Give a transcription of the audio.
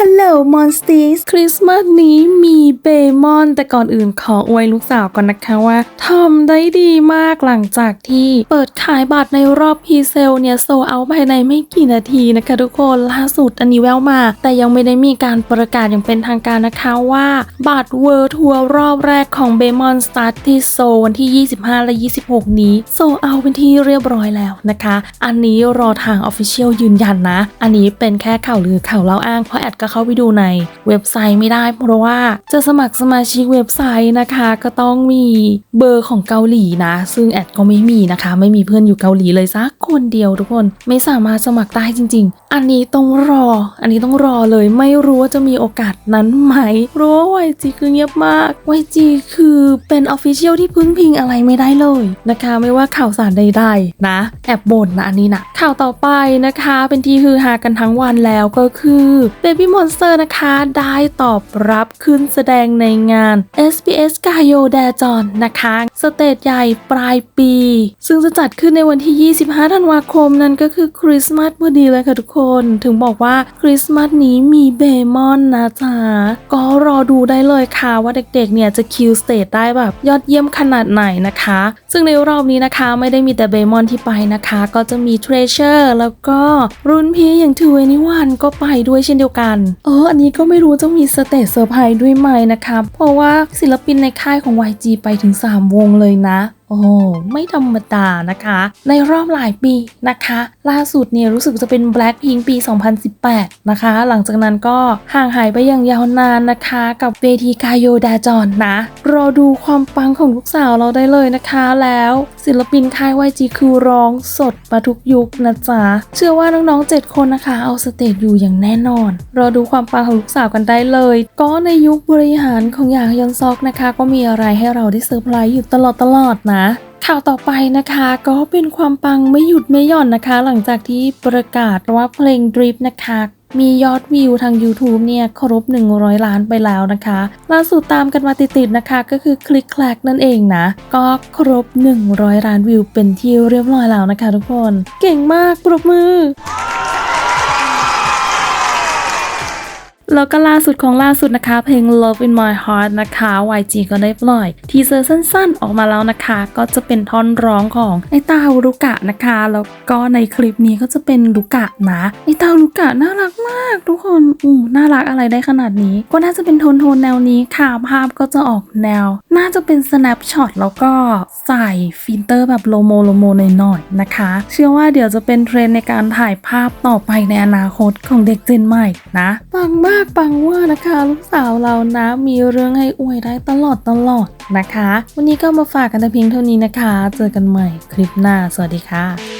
ฮัลโหลมอนสตีสคริสต์มาสนี้มีเบมอน แต่ก่อนอื่นขออวยลูกสาวก่อนนะคะว่าทำได้ดีมากหลังจากที่เปิดขายบัตรในรอบพีเซลเนี่ย โซเอาภายในไม่กี่นาทีนะคะทุกคนล่าสุดอันนี้แววมา แต่ยังไม่ได้มีการประกาศอย่างเป็นทางการนะคะว่าบัตรเวิร์ทัวร์รอบแรกของเบมอนสตาร์ทที่โซวันที่ 25 และ 26 นี้ โซเอาเป็นที่เรียบร้อยแล้วนะคะ อันนี้รอทางออฟฟิเชียลยืนยันนะ อันนี้เป็นแค่ข่าวลือข่าวเล่าอ้างเพราะแอดก็เข้าไปดูในเว็บไซต์ไม่ได้ เพราะว่าจะสมัครสมาชิกเว็บไซต์นะคะ ก็ต้องมีเบอร์ของเกาหลีนะ ซึ่งแอดก็ไม่มีนะคะ ไม่มีเพื่อนอยู่เกาหลีเลยสักคนเดียวทุกคนไม่สามารถสมัครได้จริง ๆ อันนี้ต้องรอ อันนี้ต้องรอเลยไม่รู้ว่าจะมีโอกาสนั้นไหมรู้ว่า YG คือเงียบมาก YG คือเป็นออฟฟิเชียลที่พึ่งพิงอะไรไม่ได้เลยนะคะ ไม่ว่าข่าวสารใดๆนะ แอบบ่นนะอันนี้นะข่าวต่อไปนะคะ เป็นที่ฮือฮากันทั้งวันแล้วก็คือเบบี้ Baby Monster นะคะ ได้ตอบรับขึ้นแสดงในงาน SBS g a y o d a j o n นะคะ สเตจใหญ่ปลายปี ซึ่งจะจัดขึ้นในวันที่ 25 ธันวาคมนั่นก็คือคริสต์มาสพอดีเลยค่ะทุกคน ถึงบอกว่าคริสต์มาสนี้มีเบมอนนะจ๊ะ ก็รอดูได้เลยค่ะว่าเด็กๆเนี่ยจะคิวสเตจได้แบบยอดเยี่ยมขนาดไหนนะคะ ซึ่งในรอบนี้นะคะไม่ได้มีแต่เบมอนที่ไปนะคะ ก็จะมีเทรเชอร์แล้วก็รุ่นพี่อย่างทูเวนิวันก็ไปด้วยเช่นเดียวกันเอออันนี้ก็ไม่รู้จะมีสเตจเซอร์ไพรส์ด้วยไหมนะคะ เพราะว่าศิลปินในค่ายของ YG ไปถึง 3 วงเลยนะโอ้ไม่ธรรมดานะคะ ในรอบหลายปีนะคะ ล่าสุดเนี่ยรู้สึกจะเป็น Blackpink ปี 2018 นะคะ หลังจากนั้นก็ห่างหายไปอย่างยาวนานนะคะ กับเวทีกายโยดาจอนนะ รอดูความปังของลูกสาวเราได้เลยนะคะ แล้วศิลปินค่าย YG คือร้องสดมาทุกยุคนะจ๊ะ เชื่อว่าน้องๆ 7 คนนะคะ เอาสเตจอยู่อย่างแน่นอน รอดูความปังของลูกสาวกันได้เลย ก็ในยุคบริหารของอย่างยอนซอกนะคะ ก็มีอะไรให้เราได้เซอร์ไพรส์อยู่ตลอดตลอดๆนะข่าวต่อไปนะคะก็เป็นความปังไม่หยุดไม่หย่อนนะคะ หลังจากที่ประกาศว่าเพลง Drip นะคะมียอดวิวทาง YouTube เนี่ยครบ 100 ล้านไปแล้วนะคะ ล่าสุดตามกันมาติดๆนะคะ ก็คือคลิกแคลกนั่นเองนะ ก็ครบ 100 ล้านวิวเป็นที่เรียบร้อยแล้วนะคะทุกคน เก่งมากปรบมือ แล้วก็ล่าสุดของล่าสุดนะคะ เพลง Love in My Heart นะคะ YG ก็ได้ปล่อย ทีเซอร์สั้นๆ ออกมาแล้วนะคะ ก็จะเป็นท่อนร้องของไอตาลูกะนะคะ แล้วก็ในคลิปนี้ก็จะเป็นลูกะนะไอตาลูกะน่ารักมาก ทุกคนอืมน่ารักอะไรได้ขนาดนี้ ก็น่าจะเป็นโทนโทนแนวนี้ค่ะ ภาพก็จะออกแนว น่าจะเป็น snapshot แล้วก็ใส่ฟิลเตอร์แบบโลโมโลโมหน่อยๆนะคะ เชื่อว่าเดี๋ยวจะเป็นเทรนในการถ่ายภาพต่อไปในอนาคตของเด็กเจนใหม่นะปังมากปังเว่านะคะ ลูกสาวเรานะมีเรื่องให้อวยได้ตลอดตลอดนะคะ วันนี้ก็มาฝากกันแต่เพียงเท่านี้นะคะ เจอกันใหม่คลิปหน้า สวัสดีค่ะ